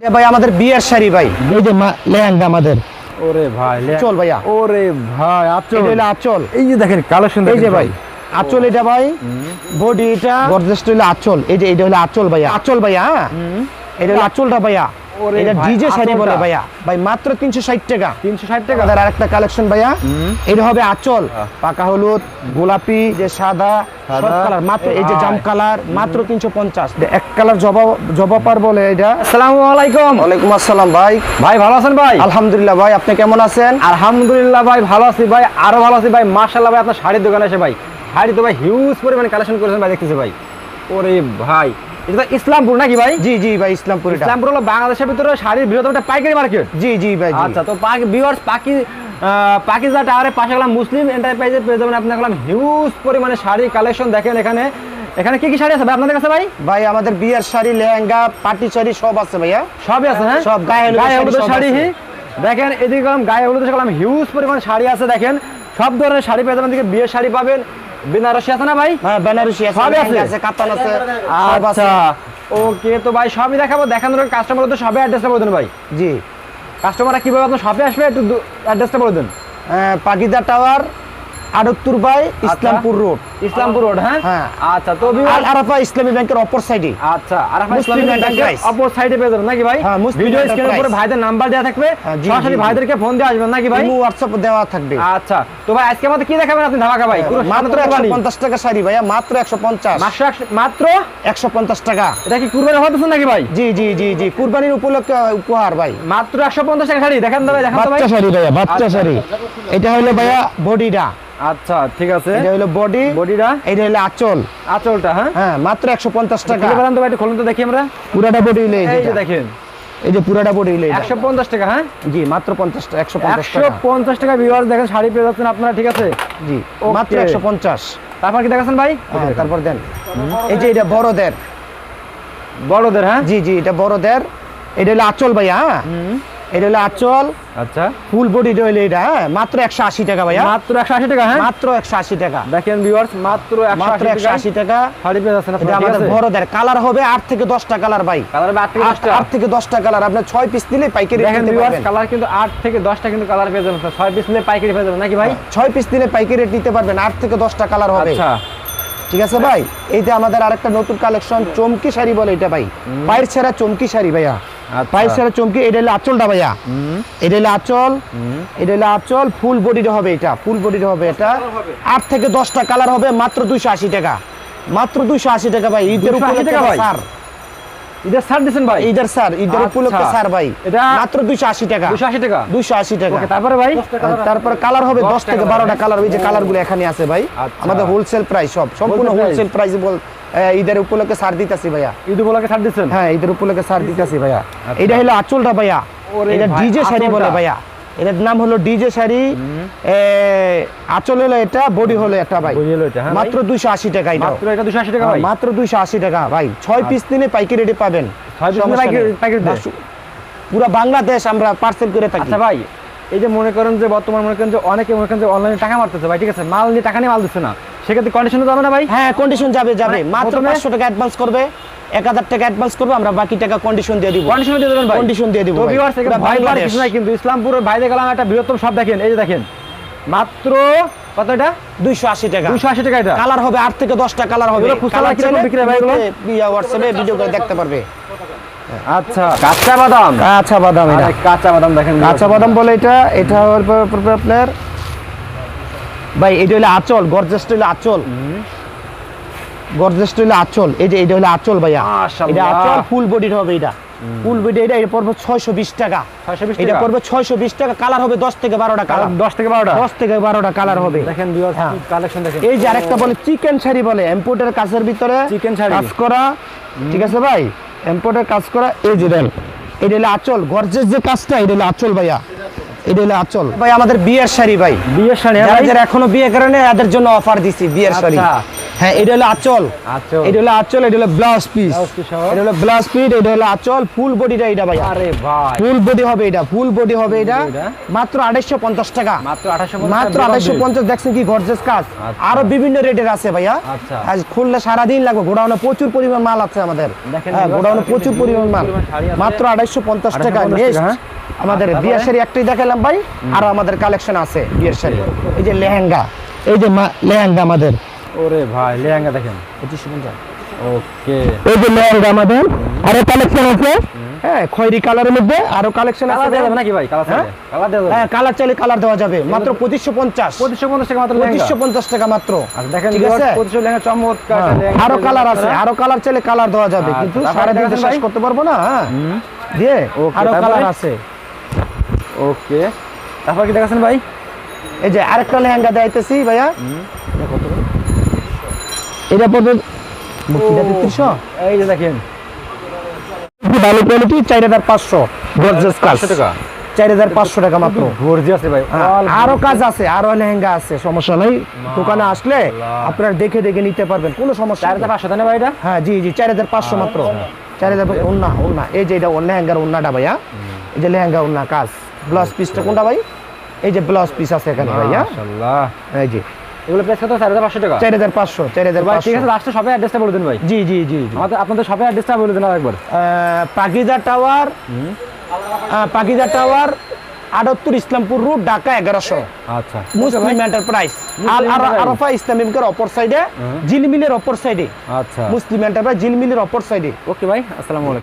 ভাই আমাদের বিয়ের শাড়ি ভাই। এই যে লেহেঙ্গা আমাদের। ওরে ভাই চল ভাইয়া। ওরে ভাই আচল। এটা আচল। এই যে দেখেন কালেকশন এই যে ভাই আচল এটা ভাই। বডি এটা গর্জেস্ট হইল আচল। এই যে এটা হলো আচল ভাইয়া। আচল ভাইয়া হ্যাঁ। এটা হলো আচলটা ভাইয়া। এটা ডিজে শাড়ি বলে ভাইয়া। ভাই মাত্র তিনশো ষাট টাকা। আরেকটা কালেকশন ভাইয়া। এটা হবে আচল। পাকা হলুদ গোলাপি যে সাদা কালার মাত্র এই যে জাম কালার মাত্র তিনশো পঞ্চাশ। এক কালার জবা জবা পার বলে এটা। আসসালামু আলাইকুম। ওয়ালাইকুম আসসালাম ভাই। ভাই ভালো আছেন ভাই? আলহামদুলিল্লাহ ভাই আপনি কেমন আছেন? আলহামদুলিল্লাহ ভাই ভালো আছি ভাই। আরও ভালো আছি ভাই। মার্শাল্লাহ ভাই আপনার শাড়ির দোকানে এসে ভাই। শাড়ি তো ভাই হিউজ পরিমাণে কালেকশন করেছেন ভাই দেখতেছি ভাই। ওরে ভাই। এটা ইসলামপুর নাকি ভাই? জি জি ভাই ইসলামপুর ইসলামপুর হলো বাংলাদেশের ভিতরে শাড়ির বৃহত্তম একটা পাইকারি মার্কেট। জি জি ভাই আচ্ছা তো ভিউয়ার্স পাকি পাকিজা টাওয়ারের পাশে গেলাম মুসলিম এন্টারপ্রাইজে পেয়ে যাবেন আপনার গেলাম হিউজ পরিমাণে শাড়ি কালেকশন দেখেন এখানে। এখানে কি কি শাড়ি আছে ভাই আপনাদের কাছে ভাই? ভাই আমাদের বিয়ের শাড়ি লেহেঙ্গা পার্টি শাড়ি সব আছে ভাইয়া। সবই আছে হ্যাঁ? সব গায়ে হলুদের গায়ে শাড়ি। দেখেন এদিকে গেলাম গায়ে গেলাম হিউজ পরিমাণ শাড়ি আছে দেখেন। সব ধরনের শাড়ি পেয়ে যাবেন এদিকে বিয়ের শাড়ি পাবেন। বেনারসি আছে না ভাই? হ্যাঁ বেনারসি আছে। সবই আছে? লেহেঙ্গা আছে। আচ্ছা। ওকে তো ভাই সবই দেখাবো। দেখানোর কাস্টমার তো সবই অ্যাড্রেসটা বলে দেন ভাই। জি। কাস্টমাররা কীভাবে আপনার শপে আসবে একটু অ্যাড্রেসটা বলে দেন। আহ, Pakiza tower আড়ত্তর by Islampur road Islampur road হ্যাঁ? হ্যাঁ। আচ্ছা তো আল আরাফা ইসলামী ব্যাংকের অপর সাইডে আচ্ছা আর ইসলামিক enterprise। ব্যাংকের অপর সাইডে পেয়ে যাবেন নাকি ভাই? হ্যাঁ, ভিডিও স্ক্রিনের উপরে ভাইদের নাম্বার দেওয়া থাকবে হ্যাঁ, সরাসরি। ভাইদেরকে ফোন দিয়ে আসবেন নাকি ভাই? হোয়াটসঅ্যাপ দেওয়া থাকবে। আচ্ছা তো ভাই আজকে আমাদের কি দেখাবেন আপনি ধামাকা ভাই? মাত্র সামনে একশো কোরবানি। পঞ্চাশ টাকা শাড়ি ভাইয়া মাত্র একশো পঞ্চাশ। মাত্র মাত্র? একশো পঞ্চাশ টাকা। এটা কি কুরবানি হতেছে নাকি ভাই? জি জি জি জি কুরবানির উপলক্ষে উপহার ভাই। মাত্র একশো পঞ্চাশ টাকা শাড়ি দেখেন তো ভাই দেখেন তো ভাই। বাচ্চা শাড়ি ভাইয়া বাচ্চা শাড়ি। এটা হলো ভাইয়া বডিটা। আচ্ছা ঠিক আছে। এটা হলো বডি বডিটা? এটা হলো আঁচল। আঁচলটা হ্যাঁ? হ্যাঁ মাত্র একশো পঞ্চাশ টাকা। খুলে ফেলান তো ভাই খুলুন তো দেখি আমরা। পুরাটা বডি হইলে এই যে দেখেন। এই যে পুরাটা বডি হইলে এটা। একশো পঞ্চাশ টাকা হ্যাঁ? জি মাত্র পঞ্চাশ টাকা একশো পঞ্চাশ একশো টাকা পঞ্চাশ টাকা ভিউয়ার্স দেখেন শাড়ি পেয়ে যাচ্ছেন আপনারা ঠিক আছে? জি মাত্র একশো পঞ্চাশ। তারপর কি দেখাচ্ছেন ভাই? তারপর দেন। এই যে এটা বড়দের। বড়দের হ্যাঁ? জি জি এটা বড়দের। এটা হলো আঁচল ভাইয়া হ্যাঁ? এটা হলো আঁচল। আচ্ছা। ফুল বডি হইলে এটা হ্যাঁ? মাত্র একশো আশি টাকা ভাইয়া। মাত্র একশো আশি টাকা হ্যাঁ? মাত্র একশো আশি টাকা। দেখেন ভিউয়ার্স মাত্র মাত্র একশো আশি টাকা। শাড়ি পেয়ে যাচ্ছেন এটা আমাদের বড়দের কালার হবে আট থেকে দশটা কালার ভাই। কালার আট থেকে আট দশটা। আট থেকে দশটা কালার আপনার ছয় পিস দিলে পাইকারি দেখেন ভিউয়ার্স কালার কিন্তু আট থেকে দশটা কিন্তু কালার পেয়ে যাবেন ছয় পিস নিলে পাইকারি পেয়ে যাবেন নাকি ভাই? ছয় পিস দিলে পাইকারি রেট নিতে পারবেন। আট থেকে দশটা কালার হবে। আচ্ছা। ঠিক আছে ভাই? এইটা আমাদের আরেকটা নতুন কালেকশন চমকি শাড়ি বলে এটা ভাই। পায়ের ছেঁড়া চমকি শাড়ি ভাইয়া। আচ্ছা। পায়ের চমকি এটা হলো আঁচলটা ভাইয়া। এটা হলো আঁচল। এটা হলো আঁচল ফুল হবে এটা ফুল হবে এটা। আট থেকে দশটা কালার হবে মাত্র দুইশো আশি টাকা। মাত্র দুইশো আশি টাকা ভাই ঈদের 280 উপলক্ষে টাকা ভাই? স্যার ঈদের ছাড় দিচ্ছেন ভাই? ঈদের স্যার ঈদের আচ্ছা। উপলক্ষে স্যার ভাই। এটা মাত্র দুইশো আশি টাকা। দুশো আশি টাকা? দুইশো আশি টাকা। তারপরে ভাই? তারপর কালার হবে দশ থেকে বারোটা কালার ওই যে কালারগুলো এখানে আছে ভাই। আচ্ছা। আমাদের হোলসেল প্রাইস সব সম্পূর্ণ হোলসেল প্রাইস বল ঈদের উপলক্ষে ছাড় দিতেছি ভাইয়া। ঈদ উপলক্ষে ছাড় দিচ্ছেন? হ্যাঁ ঈদের উপলক্ষে ছাড় দিতেছি ভাইয়া। আচ্ছা। এটা হলো আঁচলটা ভাইয়া। এটা ডিজে শাড়ি বলে ভাইয়া। এটার নাম হলো ডিজে শাড়ি। আঁচল হলো এটা বডি হলো এটা ভাই। হ্যাঁ মাত্র দুইশো আশি টাকা মাত্র ভাই। মাত্র দুইশো আশি টাকা ভাই। ছয় পিস দিনে পাইকারি রেটে পাবেন। পুরা বাংলাদেশ আমরা পার্সেল করে থাকি। আচ্ছা ভাই এই যে মনে করেন যে বর্তমান মনে করেন যে অনেকে মনে করেন যে অনলাইনে টাকা মারতেছে ভাই ঠিক আছে? মাল নিয়ে টাকা নিয়ে মাল দিচ্ছে না। সেক্ষেত্রে কন্ডিশনে যাবে না ভাই? হ্যাঁ কন্ডিশন যাবে যাবে। মানে মাত্র প্রথমে- পাঁচশো টাকা অ্যাডভান্স করবে এক হাজার টাকা অ্যাডভান্স করবে আমরা বাকি টাকা কন্ডিশন দিয়ে দিব। কন্ডিশনে দিয়ে দেবেন Condition দিয়ে দিব। কিছু নাই কিন্তু ইসলামপুরের বাইরে গেলাম একটা বৃহত্তম সব দেখেন এই যে দেখেন। মাত্র কত এটা? দুইশো আশি টাকা। দুশো আশি টাকা এটা। কালার হবে আট থেকে দশটা কালার হবে। বিক্রি ভাই এগুলো? হোয়াটসঅ্যাপে ভিডিও করে দেখতে পারবে। আচ্ছা কাঁচা বাদাম। কাঁচা বাদাম এটা। কাঁচা বাদাম দেখেন। কাঁচা বাদাম বলে এটা এটা হলো আপনার ভাই এটা হলো আচল গর্জেস হলো আচল। গর্জেস হলো আঁচল। এই যে এটা হলো আঁচল ভাইয়া। এটা আঁচল ফুল বডির হবে এটা। ফুল বডি এটা এটা পড়বে ছয়শো বিশ টাকা। 620 এটা পড়বে ছয়শো বিশ টাকা। কালার হবে দশ থেকে বারোটা কালার দশ থেকে বারোটা? দশ থেকে বারোটা কালার হবে। দেখেন ভিউয়ার্স হ্যাঁ। কালেকশন দেখেন। এই যে আরেকটা বলে চিকেন শাড়ি বলে এম্পোর্টের কাজের ভিতরে চিকেন শাড়ি। কাজ করা। ঠিক আছে ভাই? এম্পোর্টের কাজ করা। এই যে দেন এটা হলো আঁচল। গর্জের যে কাজটা এটা হলো আচল ভাইয়া। এটা হলো আঁচল। ভাই আমাদের বিয়ের শাড়ি ভাই। বিয়ের শাড়ি হ্যাঁ ভাই? এখনও বিয়ে করে না এদের জন্য অফার দিছি বিয়ের শাড়ি। আচ্ছা। হ্যাঁ এটা হলো আচল। আচ্ছা এটা হলো আচল এটা হলো ব্লাউজ পিস? এটা হলো ব্লাউজ পিস এটা হলো আচল। ফুল বডিটা এটা ভাইয়া আরে ভাই। ফুল বডি হবে এটা ফুল বডি হবে এটা? মাত্র আড়াইশো পঞ্চাশ টাকা। মাত্র আঠাশশো মাত্র আড়াইশো পঞ্চাশ দেখছেন কি গর্জেস কাজ। আচ্ছা। আরও বিভিন্ন রেটের আছে ভাইয়া। আচ্ছা। আজ খুললে সারাদিন লাগবে গোডাউনে প্রচুর পরিমাণ মাল আছে আমাদের। দেখেন হ্যাঁ গোডাউনে প্রচুর পরিমাণ মাল। মাত্র আড়াইশো পঞ্চাশ টাকা টাকা, নেক্সট? আমাদের তারপরে? বিয়ের শাড়ি একটাই দেখালাম ভাই আর আমাদের কালেকশন আছে বিয়ের শাড়ি। এই যে লেহেঙ্গা এই যে লেহেঙ্গা আমাদের। ওরে ভাই লেহেঙ্গা দেখেন পঁচিশশো পঞ্চাশ। ওকে। এই যে লেহেঙ্গা আমাদের আরও কালেকশন আছে। হ্যাঁ খয়েরি কালারের মধ্যে আরও কালেকশন আছে। কালার দেওয়া যাবে নাকি ভাই? কালার? কালার দেওয়া যাবে। হ্যাঁ কালার চাইলে কালার দেওয়া যাবে। মাত্র পঁচিশশো পঞ্চাশ। পঁচিশশো পঞ্চাশ টাকা মাত্র লেহেঙ্গা। পঁচিশশো পঞ্চাশ টাকা মাত্র। আচ্ছা দেখেন ঠিক আছে? চমৎকার হ্যাঁ, আরও কালার আছে? আরও কালার চাইলে কালার দেওয়া যাবে। আচ্ছা, কিন্তু শেষ করতে পারব না হ্যাঁ। দিয়ে আরও কালার আছে। ওকে। তারপর কি দেখাচ্ছেন ভাই? এই যে আরেকটা লেহেঙ্গা দেখাইতেছি ভাইয়া। এটা পড়বে এই যে দেখেন। ভালো কোয়ালিটি চার হাজার পাঁচশো। গর্জেস কাজ। টাকা। চার হাজার পাঁচশো টাকা মাত্র। ভাই। হ্যাঁ, আরও কাজ আছে আরও লেহেঙ্গা আছে সমস্যা নাই। দোকানে আসলে আপনারা দেখে দেখে নিতে পারবেন কোনো সমস্যা চার নেই। হাজার পাঁচশো তাই না ভাই এটা? হ্যাঁ জি জি চার হাজার পাঁচশো মাত্র। চার হাজার ওন্না ওন্না এই যে এটা লেহেঙ্গার ওন্নাটা ভাইয়া। এই যে লেহেঙ্গা ওন্না কাজ। ব্লাউজ পিসটা কোনটা ভাই? এই যে ব্লাউজ পিস আছে এখানে ভাইয়া মাশাআল্লাহ। এই যে। এগুলো প্রাইস কত? চার হাজার পাঁচশো টাকা। চার হাজার পাঁচশো চার হাজার ভাই ঠিক আছে লাস্টে সবাই অ্যাড্রেসটা বলে দিন ভাই। জি জি জি। আমাদের আপনাদের সবাই অ্যাড্রেসটা বলে দিন আহ, পাকিজা টাওয়ার পাকিজা টাওয়ার আটাত্তর ইসলামপুর রুট ঢাকা এগারোশো। আচ্ছা। মুসলিম এন্টারপ্রাইজ আর Enterprise। আরফা ইসলামিকের অপর সাইডে জিলমিলের অপর সাইডে আচ্ছা। মুসলিম এন্টারপ্রাইজ জিলমিলের অপর সাইডে ওকে ভাই আসসালামু আলাইকুম।